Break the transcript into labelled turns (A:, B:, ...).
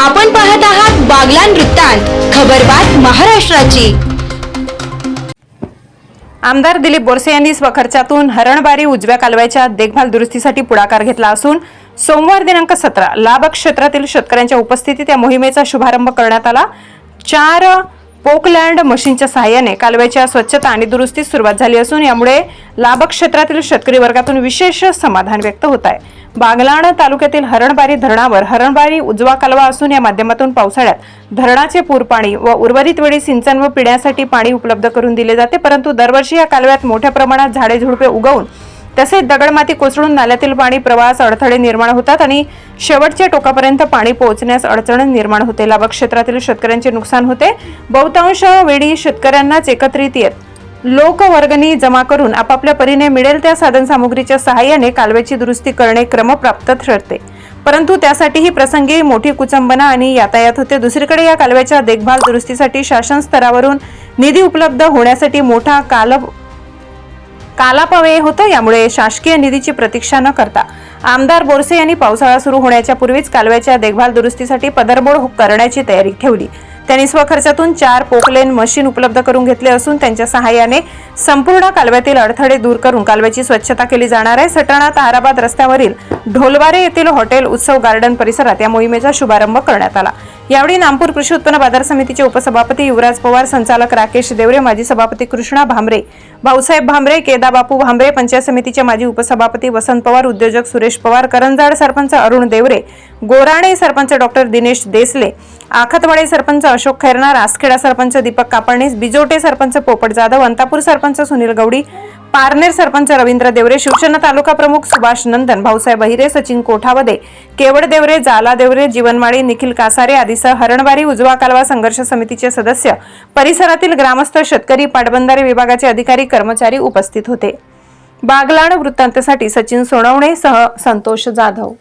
A: आपण पाहत आहात बागलान वृत्तांत खबरबात महाराष्ट्राची.
B: आमदार दिलीप बोरसे यांनी स्वखर्चातून हरणबारी उजव्या कालव्याच्या देखभाल दुरुस्तीसाठी पुढाकार घेतला असून सोमवार दिनांक सतरा लाभ क्षेत्रातील शेतकऱ्यांच्या उपस्थितीत या मोहिमेचा शुभारंभ करण्यात आला. चार पोकलँड मशीनच्या सहाय्याने कालव्याच्या स्वच्छता आणि दुरुस्तीस सुरुवात झाली असून यामुळे लाभक्षेत्रातील शेतकरी वर्गातून विशेष समाधान व्यक्त होत आहे. बागलाण तालुक्यातील हरणबारी धरणावर हरणबारी उजवा कालवा असून या माध्यमातून पावसाळ्यात धरणाचे पूरपाणी व उर्वरित वेळी सिंचन व पिण्यासाठी पाणी उपलब्ध करून दिले जाते परंतु दरवर्षी या कालव्यात मोठ्या प्रमाणात झाडे झुडपे उगवून तसेच दगडमाती कोसळून नाल्यातील पाणी प्रवाहास अडथळे निर्माण होतात आणि शेवटच्या टोकापर्यंत पाणी पोहोचण्यास अडचण निर्माण होते. लाभक क्षेत्रातील शेतकऱ्यांचे नुकसान होते. बहुतांश वेळी शेतकऱ्यांनाच एकत्रित येत लोकवर्गणी जमा करून आपापल्या परीने मिळेल त्या साधनसामुग्रीच्या सहाय्याने कालव्याची दुरुस्ती करणे क्रमप्राप्त ठरते. परंतु त्यासाठीही प्रसंगी मोठी कुचंबना आणि यातायात होते. दुसरीकडे या कालव्याच्या देखभाल दुरुस्तीसाठी शासन स्तरावरून निधी उपलब्ध होण्यासाठी मोठा काल कालापव्यय होतं यामुळे शासकीय निधीची प्रतीक्षा न करता आमदार बोरसे यांनी पावसाळा सुरू होण्याच्या पूर्वीच कालव्याच्या देखभाल दुरुस्तीसाठी पदरमोड हो- करण्याची तयारी ठेवली. त्यांनी स्वखर्चातून चार पोकलेन मशीन उपलब्ध करून घेतले असून त्यांच्या सहाय्याने संपूर्ण कालव्यातील अडथळे दूर करून कालव्याची स्वच्छता केली जाणार आहे. सटाणा ताराबाद रस्त्यावरील ढोलवारे येथील हॉटेल उत्सव गार्डन परिसरात या मोहिमेचा शुभारंभ करण्यात आला. यावेळी नामपूर कृषी उत्पन्न बाजार समितीचे उपसभापती युवराज पवार संचालक राकेश देवरे माजी सभापती कृष्णा भांबरे भाऊसाहेब भांबरे केदाबापू भांबरे पंचायत समितीचे माजी उपसभापती वसंत पवार उद्योजक सुरेश पवार करंजाड सरपंच अरुण देवरे गोराणे सरपंच डॉक्टर दिनेश देसले आखतवाडे सरपंच अशोक खैरनार आसखेडा सरपंच दीपक कापडणीस बिजोटे सरपंच पोपट जाधव अंतापूर सरपंच सुनील गौडी पारनेर सरपंच रवींद्र देवरे शिवसेना तालुका प्रमुख सुभाष नंदन भाऊसाहेब अहिरे सचिन कोठावदे केवड देवरे जाला देवरे जीवनमाळी निखिल कासारे आदीसह हरणवारी उजवा कालवा संघर्ष समितीचे सदस्य परिसरातील ग्रामस्थ शेतकरी पाटबंधारे विभागाचे अधिकारी कर्मचारी उपस्थित होते. बागलाण वृत्तांतसाठी सचिन सोनवणे सह संतोष जाधव.